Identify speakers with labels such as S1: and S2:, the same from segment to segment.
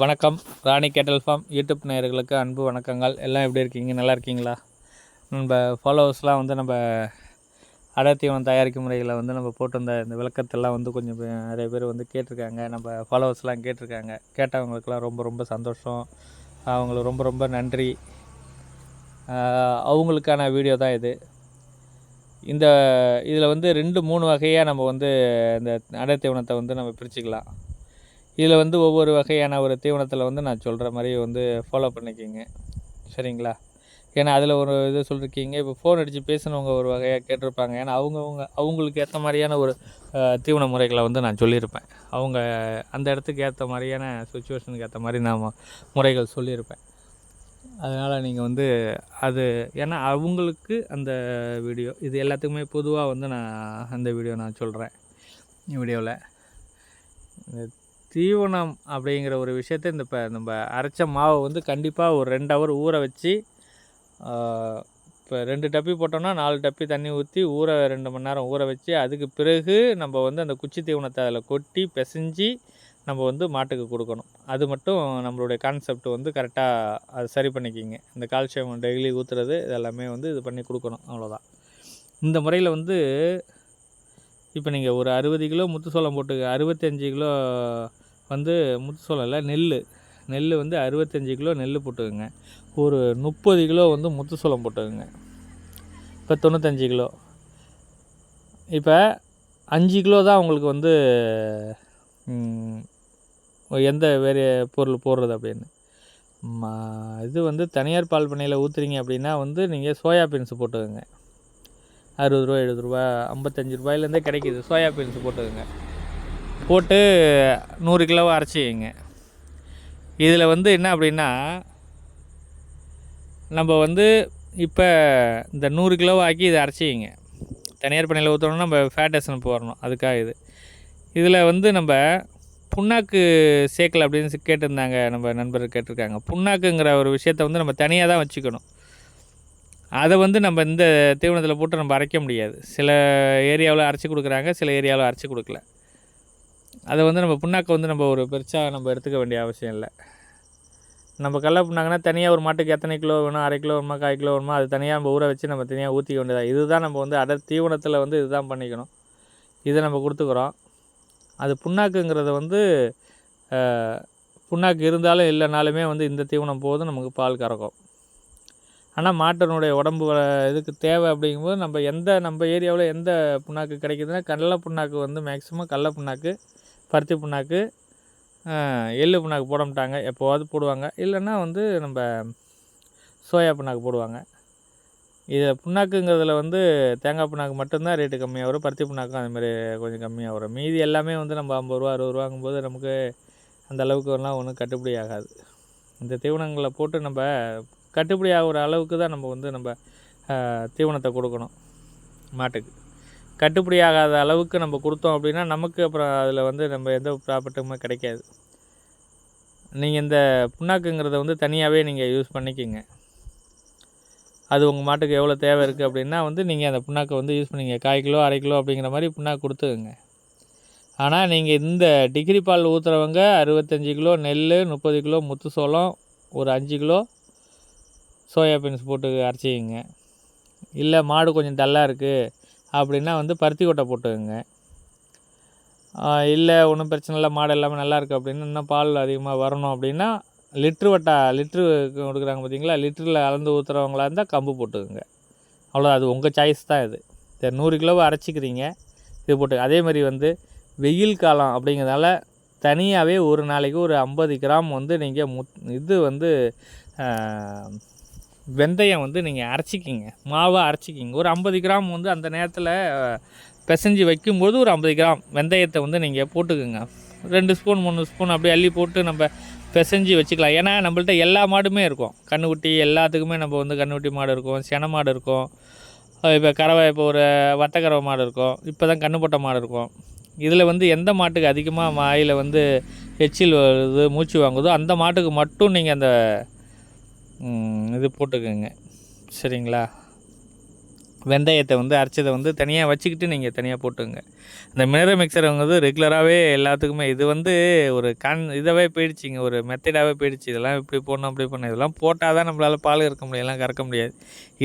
S1: வணக்கம் ராணி கேட்டல் form YouTube நேயர்களுக்கு அன்பு வணக்கங்கள் எல்லாம் எப்படி இருக்கீங்க நல்லா இருக்கீங்களா நம்ம ஃபாலோவர்ஸ்லாம் வந்து நம்ம அடர்த்தீவனம் தயாரிக்கும் முறைகளை வந்து நம்ம போட்டிருந்த இந்த விளக்கத்தெல்லாம் வந்து கொஞ்சம் நிறைய பேர் வந்து கேட்டிருக்காங்க நம்ம ஃபாலோவர்ஸ்லாம் கேட்டிருக்காங்க கேட்டவங்களுக்கெல்லாம் ரொம்ப ரொம்ப சந்தோஷம் அவங்களுக்கு ரொம்ப ரொம்ப நன்றி அவங்களுக்கான வீடியோ தான் இது இந்த இதில் வந்து ரெண்டு மூணு வகையாக நம்ம வந்து இந்த அடை தீவனத்தை வந்து நம்ம பிரிச்சுக்கலாம் இதில் வந்து ஒவ்வொரு வகையான ஒரு தீவனத்தில் வந்து நான் சொல்கிற மாதிரி வந்து ஃபாலோ பண்ணிக்கிங்க சரிங்களா ஏன்னா அதில் ஒரு இது சொல்லியிருக்கீங்க இப்போ ஃபோன் அடித்து பேசினவங்க ஒரு வகையாக கேட்டிருப்பாங்க ஏன்னா அவங்கவுங்க அவங்களுக்கு ஏற்ற மாதிரியான ஒரு தீவன முறைகளை வந்து நான் சொல்லியிருப்பேன் அவங்க அந்த இடத்துக்கு ஏற்ற மாதிரியான சுச்சுவேஷனுக்கு ஏற்ற மாதிரி நான் முறைகள் சொல்லியிருப்பேன் அதனால் நீங்கள் வந்து அது ஏன்னா அவங்களுக்கு அந்த வீடியோ இது எல்லாத்துக்குமே பொதுவாக வந்து நான் அந்த வீடியோ நான் சொல்கிறேன் வீடியோவில் தீவனம் அப்படிங்கிற ஒரு விஷயத்த இந்த இப்போ நம்ம அரைச்ச மாவை வந்து கண்டிப்பாக ஒரு ரெண்டு ஹவர் ஊற வச்சு இப்போ ரெண்டு டப்பி போட்டோம்னா நாலு டப்பி தண்ணி ஊற்றி ஊற ரெண்டு மணி நேரம் ஊற வச்சு அதுக்கு பிறகு நம்ம வந்து அந்த குச்சி தீவனத்தை அதில் கொட்டி பிசைஞ்சு நம்ம வந்து மாட்டுக்கு கொடுக்கணும் அது மட்டும் நம்மளுடைய கான்செப்ட் வந்து கரெக்டாக அது சரி பண்ணிக்கிங்க இந்த கால்சியம் டெய்லி ஊற்றுறது இதெல்லாமே வந்து இது பண்ணி கொடுக்கணும் அவ்வளோதான் இந்த முறையில் வந்து இப்போ நீங்கள் ஒரு அறுபது கிலோ முத்து சோளம் போட்டு அறுபத்தஞ்சி கிலோ வந்து முத்து சோளம் இல்லை நெல் நெல் வந்து அறுபத்தஞ்சி கிலோ நெல் போட்டுக்கோங்க ஒரு முப்பது கிலோ வந்து முத்து சோளம் போட்டுக்கோங்க இப்போ தொண்ணூத்தஞ்சு கிலோ இப்போ அஞ்சு கிலோ தான் உங்களுக்கு வந்து எந்த வேறு பொருள் போடுறது அப்படின்னு இது வந்து தனியார் பால் பண்ணையில் ஊற்றுறீங்க அப்படின்னா வந்து நீங்கள் சோயா பீன்ஸ் போட்டுக்கோங்க அறுபது ரூபா எழுபது ரூபா ஐம்பத்தஞ்சு ரூபாயிலேருந்தே கிடைக்கிது சோயா பீன்ஸ் போட்டுக்கோங்க போட்டு நூறு கிலோ அரைச்சி வைங்க இதில் வந்து என்ன அப்படின்னா நம்ம வந்து இப்போ இந்த நூறு கிலோ ஆக்கி இதை அரைச்சி வைங்க தனியார் பண்ணையில் ஊற்றணும்னா நம்ம ஃபேட்டேஷன் போடணும் அதுக்காக இது இதில் வந்து நம்ம புண்ணாக்கு சேர்க்கல அப்படின்னு கேட்டிருந்தாங்க நம்ம நண்பர் கேட்டிருக்காங்க புண்ணாக்குங்கிற ஒரு விஷயத்த வந்து நம்ம தனியாக தான் வச்சுக்கணும் அதை வந்து நம்ம இந்த தீவனத்தில் போட்டு நம்ம அரைக்க முடியாது சில ஏரியாவில் அரைச்சி கொடுக்குறாங்க சில ஏரியாவில் அரைச்சி கொடுக்கல அதை வந்து நம்ம புண்ணாக்கை வந்து நம்ம ஒரு பெருசாக நம்ம எடுத்துக்க வேண்டிய அவசியம் இல்லை நம்ம கடல புண்ணாக்குன்னா தனியாக ஒரு மாட்டுக்கு எத்தனை கிலோ வேணும் அரை கிலோ வருமா காய் கிலோ வருமா அது தனியாக நம்ம ஊற வச்சு நம்ம தனியாக ஊற்றிக்க வேண்டியதாக இதுதான் நம்ம வந்து அதை தீவனத்தில் வந்து இதுதான் பண்ணிக்கணும் இதை நம்ம கொடுத்துக்குறோம் அது புண்ணாக்குங்கிறத வந்து புண்ணாக்கு இருந்தாலும் இல்லைனாலுமே வந்து இந்த தீவனம் போதும் நமக்கு பால் கறக்கும் ஆனால் மாட்டினுடைய உடம்பு இதுக்கு தேவை அப்படிங்கும்போது நம்ம எந்த நம்ம ஏரியாவில் எந்த புண்ணாக்கு கிடைக்குதுன்னா கடலை புண்ணாக்கு வந்து மேக்ஸிமம் கடல புண்ணாக்கு பருத்தி புண்ணாக்கு எள்ளு புண்ணாக்கு போட மாட்டாங்க எப்போவாது போடுவாங்க இல்லைன்னா வந்து நம்ம சோயா புண்ணாக்கு போடுவாங்க இது புண்ணாக்குங்கிறதுல வந்து தேங்காய் புண்ணாக்கு மட்டும்தான் ரேட்டு கம்மியாக வரும் பருத்தி புண்ணாக்கும் அதுமாதிரி கொஞ்சம் கம்மியாக வரும் மீதி எல்லாமே வந்து நம்ம ஐம்பது ரூபா அறுபது ரூபாங்கும்போது நமக்கு அந்த அளவுக்கு எல்லாம் ஒன்றும் கட்டுப்படி ஆகாது இந்த தீவனங்களை போட்டு நம்ம கட்டுப்படி ஆகிற அளவுக்கு தான் நம்ம வந்து நம்ம தீவனத்தை கொடுக்கணும் மாட்டுக்கு கட்டுப்படி ஆகாத அளவுக்கு நம்ம கொடுத்தோம் அப்படின்னா நமக்கு அப்புறம் அதில் வந்து நம்ம எந்த ப்ராஃபிட்டுமே கிடைக்காது நீங்கள் இந்த புண்ணாக்குங்கிறத வந்து தனியாகவே நீங்கள் யூஸ் பண்ணிக்கிங்க அது உங்கள் மாட்டுக்கு எவ்வளோ தேவை இருக்குது அப்படின்னா வந்து நீங்கள் அந்த புண்ணாக்கை வந்து யூஸ் பண்ணிங்க கால் கிலோ அரை கிலோ அப்படிங்கிற மாதிரி புண்ணாக்கு கொடுத்துக்குங்க ஆனால் நீங்கள் இந்த டிகிரி பால் ஊற்றுறவங்க அறுபத்தஞ்சி கிலோ நெல் முப்பது கிலோ முத்து சோளம் ஒரு அஞ்சு கிலோ சோயா பீன்ஸ் போட்டு அரைச்சிக்கோங்க இல்லை மாடு கொஞ்சம் டல்லாக இருக்குது அப்படின்னா வந்து பருத்தி கொட்டை போட்டுக்கோங்க இல்லை ஒன்றும் பிரச்சனை இல்லை மாடு எல்லாமே நல்லாயிருக்கு அப்படின்னு அப்படின்னா இன்னும் பால் அதிகமாக வரணும் அப்படின்னா லிட்ரு வட்டா லிட்ரு கொடுக்குறாங்க பார்த்தீங்களா லிட்டரில் அளந்து ஊற்றுறவங்களா இருந்தால் கம்பு போட்டுக்கோங்க அவ்வளோ அது உங்கள் சாய்ஸ் தான் இது சரி நூறு கிலோவை அரைச்சிக்கிறீங்க இது போட்டு அதேமாதிரி வந்து வெயில் காலம் அப்படிங்கிறதால தனியாகவே ஒரு நாளைக்கு ஒரு ஐம்பது கிராம் வந்து நீங்கள் முத் இது வந்து வெந்தயம் வந்து நீங்கள் அரைச்சிக்கிங்க மாவை அரைச்சிக்கிங்க ஒரு ஐம்பது கிராம் வந்து அந்த நேரத்தில் பிசைஞ்சு வைக்கும்போது ஒரு ஐம்பது கிராம் வெந்தயத்தை வந்து நீங்கள் போட்டுக்கோங்க ரெண்டு ஸ்பூன் மூணு ஸ்பூன் அப்படியே அள்ளி போட்டு நம்ம பிசைஞ்சு வச்சுக்கலாம் ஏன்னா நம்மள்ட்ட எல்லா மாடுமே இருக்கும் கண்ணுக்குட்டி எல்லாத்துக்குமே நம்ம வந்து கண்ணுக்குட்டி மாடு இருக்கும் சென மாடு இருக்கும் இப்போ கறவை இப்போ ஒரு வத்தக்கறவை மாடு இருக்கும் இப்போ தான் கண்ணு போட்ட மாடு இருக்கும் இதில் வந்து எந்த மாட்டுக்கு அதிகமாக வாயில் வந்து எச்சில் வருது மூச்சு வாங்குதோ அந்த மாட்டுக்கு மட்டும் நீங்கள் அந்த இது போட்டுக்கோங்க சரிங்களா வெந்தயத்தை வந்து அரைச்சதை வந்து தனியாக வச்சுக்கிட்டு நீங்கள் தனியாக போட்டுங்க இந்த மினரல் மிக்சர் வந்து ரெகுலராகவே எல்லாத்துக்குமே இது வந்து ஒரு கண் இதாகவே போயிடுச்சிங்க ஒரு மெத்தடாகவே போயிடுச்சு இதெல்லாம் இப்படி போடணும் அப்படி பண்ணணும் இதெல்லாம் போட்டால் தான் நம்மளால் பால் இருக்க முடியும் எல்லாம் கறக்க முடியாது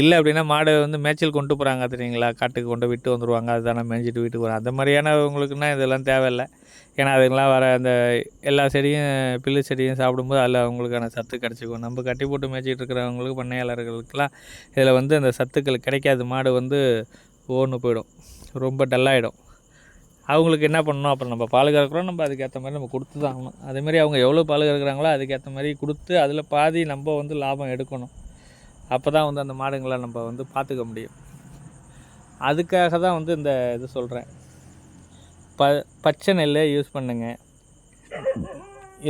S1: இல்லை அப்படின்னா மாடு வந்து மேய்ச்சல் கொண்டு போகிறாங்க தெரியுங்களா காட்டுக்கு கொண்டு விட்டு வந்துடுவாங்க அதுதான் மேய்ச்சிட்டு வீட்டுக்கு வரோம் அந்த மாதிரியான உங்களுக்குன்னா இதெல்லாம் தேவையில்லை ஏன்னா அதுங்களாம் வர அந்த எல்லா செடியும் பில்லு செடியும் சாப்பிடும்போது அதில் அவங்களுக்கான சத்து கிடச்சிக்கும் நம்ம கட்டி போட்டு மேய்ச்சிட்டு இருக்கிறவங்களுக்கு பண்ணையாளர்களுக்கெல்லாம் இதில் வந்து அந்த சத்துக்கள் கிடைக்காது மாடு வந்து ஓன்னு போயிடும் ரொம்ப டல்லாகிடும் அவங்களுக்கு என்ன பண்ணணும் அப்புறம் நம்ம பால் கறக்கிறோம் நம்ம அதுக்கேற்ற மாதிரி நம்ம கொடுத்து தான் ஆகணும் அதேமாதிரி அவங்க எவ்வளோ பால் கறக்குறாங்களோ அதுக்கேற்ற மாதிரி கொடுத்து அதில் பாதி நம்ம வந்து லாபம் எடுக்கணும் அப்போ தான் வந்து அந்த மாடுங்களை நம்ம வந்து பார்த்துக்க முடியும் அதுக்காக தான் வந்து இந்த இது சொல்கிறேன் ப பச்சை நெல் யூஸ் பண்ணுங்க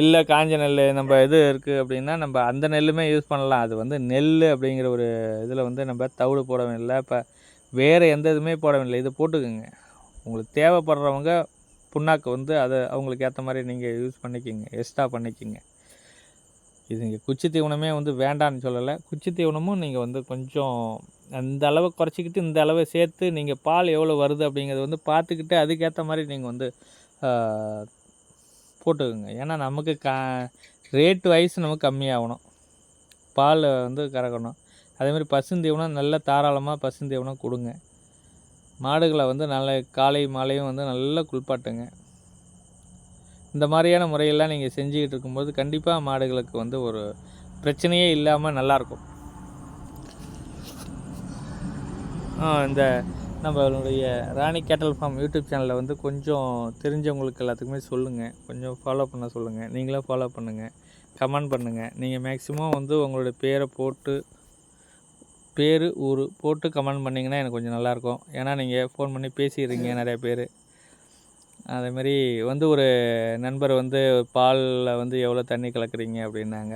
S1: இல்லை காஞ்ச நெல் நம்ம இது இருக்குது அப்படின்னா நம்ம அந்த நெல்லுமே யூஸ் பண்ணலாம் அது வந்து நெல் அப்படிங்கிற ஒரு இதில் வந்து நம்ம தவிடு போடவில்லை இப்போ வேறு எந்த இதுவுமே போடவில்லை இது போட்டுக்கோங்க உங்களுக்கு தேவைப்படுறவங்க புண்ணாக்கு வந்து அதை அவங்களுக்கு ஏற்ற மாதிரி நீங்கள் யூஸ் பண்ணிக்கிங்க எக்ஸ்ட்ரா பண்ணிக்கிங்க இது இங்கே குச்சி தீவனமே வந்து வேண்டான்னு சொல்லலை குச்சி தீவனமும் நீங்கள் வந்து கொஞ்சம் அந்த அளவை குறைச்சிக்கிட்டு இந்த அளவை சேர்த்து நீங்கள் பால் எவ்வளோ வருது அப்படிங்கிறத வந்து பார்த்துக்கிட்டு அதுக்கேற்ற மாதிரி நீங்கள் வந்து போட்டுக்கோங்க ஏன்னா நமக்கு கா ரேட்டு வைஸ் நமக்கு கம்மியாகணும் பால் வந்து கறக்கணும் அதேமாதிரி பசுந்தீவனம் நல்ல தாராளமாக பசுந்தீவனம் கொடுங்க மாடுகளை வந்து நல்ல காலை மாலையும் வந்து நல்லா குளிப்பாட்டுங்க இந்த மாதிரியான முறையெல்லாம் நீங்கள் செஞ்சுக்கிட்டு இருக்கும்போது கண்டிப்பாக மாடுகளுக்கு வந்து ஒரு பிரச்சனையே இல்லாமல் நல்லாயிருக்கும் இந்த நம்மளுடைய ராணி கேட்டல் ஃபார்ம் யூடியூப் சேனலில் வந்து கொஞ்சம் தெரிஞ்சவங்களுக்கு எல்லாத்துக்குமே சொல்லுங்கள் கொஞ்சம் ஃபாலோ பண்ண சொல்லுங்கள் நீங்களும் ஃபாலோ பண்ணுங்கள் கமெண்ட் பண்ணுங்கள் நீங்கள் மேக்ஸிமம் வந்து உங்களுடைய பேரை போட்டு பேர் ஊர் போட்டு கமெண்ட் பண்ணிங்கன்னா எனக்கு கொஞ்சம் நல்லாயிருக்கும் ஏன்னா நீங்கள் ஃபோன் பண்ணி பேசிடுறீங்க நிறையா பேர் அதேமாரி வந்து ஒரு நண்பர் வந்து பாலில் வந்து எவ்வளோ தண்ணி கலக்குறீங்க அப்படின்னாங்க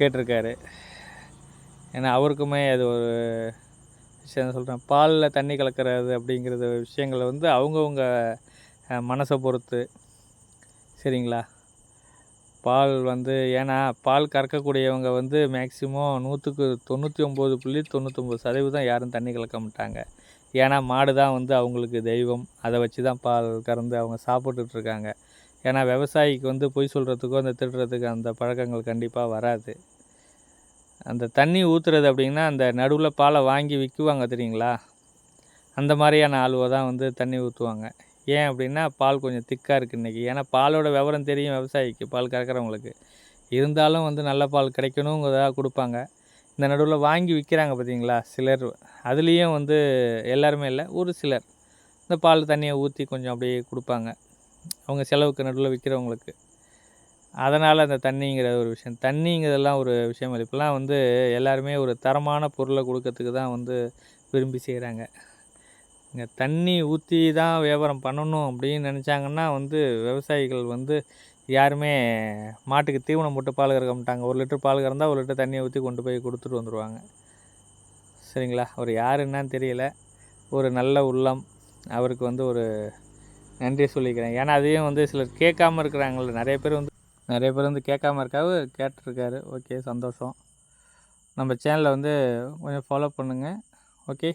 S1: கேட்டிருக்காரு ஏன்னா அவருக்குமே அது ஒரு விஷயம் சொல்கிறேன் பாலில் தண்ணி கலக்கிறது அப்படிங்கிறது விஷயங்களை வந்து அவங்கவுங்க மனசை பொறுத்து சரிங்களா பால் வந்து ஏன்னா பால் கறக்கக்கூடியவங்க வந்து மேக்சிமம் நூற்றுக்கு தொண்ணூற்றி ஒம்பது புள்ளி தொண்ணூற்றொம்பது சதவீதம் யாரும் தண்ணி கலக்க மாட்டாங்க ஏன்னா மாடு தான் வந்து அவங்களுக்கு தெய்வம் அதை வச்சு தான் பால் கறந்து அவங்க சாப்பிட்டுட்ருக்காங்க ஏன்னா விவசாயிக்கு வந்து பொய் சொல்கிறதுக்கோ அந்த திருடுறதுக்கு அந்த பழக்கங்கள் கண்டிப்பாக வராது அந்த தண்ணி ஊற்றுறது அப்படின்னா அந்த நடுவில் பாலை வாங்கி விற்குவாங்க தெரியுங்களா அந்த மாதிரியான ஆளுவை தான் வந்து தண்ணி ஊற்றுவாங்க ஏன் அப்படின்னா பால் கொஞ்சம் திக்காக இருக்குது இன்றைக்கி ஏன்னா பாலோட விவரம் தெரியும் விவசாயிக்கு பால் கறக்கிறவங்களுக்கு இருந்தாலும் வந்து நல்ல பால் கிடைக்கணுங்கிறதாக கொடுப்பாங்க இந்த நடுவில் வாங்கி விற்கிறாங்க பார்த்தீங்களா சிலர் அதுலேயும் வந்து எல்லாருமே இல்லை ஒரு சிலர் இந்த பால் தண்ணியை ஊற்றி கொஞ்சம் அப்படியே கொடுப்பாங்க அவங்க செலவுக்கு நடுவில் விற்கிறவங்களுக்கு அதனால் அந்த தண்ணிங்கிற ஒரு விஷயம் தண்ணிங்கிறதெல்லாம் ஒரு விஷயம் இல்லை வந்து எல்லாருமே ஒரு தரமான பொருளை கொடுக்கறதுக்கு தான் வந்து விரும்பி செய்கிறாங்க இங்கே தண்ணி ஊற்றி தான் வியாபாரம் பண்ணணும் அப்படின்னு நினச்சாங்கன்னா வந்து விவசாயிகள் வந்து யாருமே மாட்டுக்கு தீவனம் போட்டு பால் கறக்க மாட்டாங்க ஒரு லிட்டர் பால் கறந்தால் ஒரு லிட்டர் தண்ணியை ஊற்றி கொண்டு போய் கொடுத்துட்டு வந்துடுவாங்க சரிங்களா அவர் யார் என்னன்னு தெரியல ஒரு நல்ல உள்ளம் அவருக்கு வந்து ஒரு நன்றி சொல்லிக்கிறேன் ஏன்னா அதையும் வந்து சிலர் கேட்காம இருக்கிறாங்கள நிறைய பேர் வந்து நிறைய பேர் வந்து கேட்காம இருக்காரு கேட்டிருக்காரு ஓகே சந்தோஷம் நம்ம சேனலை வந்து கொஞ்சம் ஃபாலோ பண்ணுங்கள் ஓகே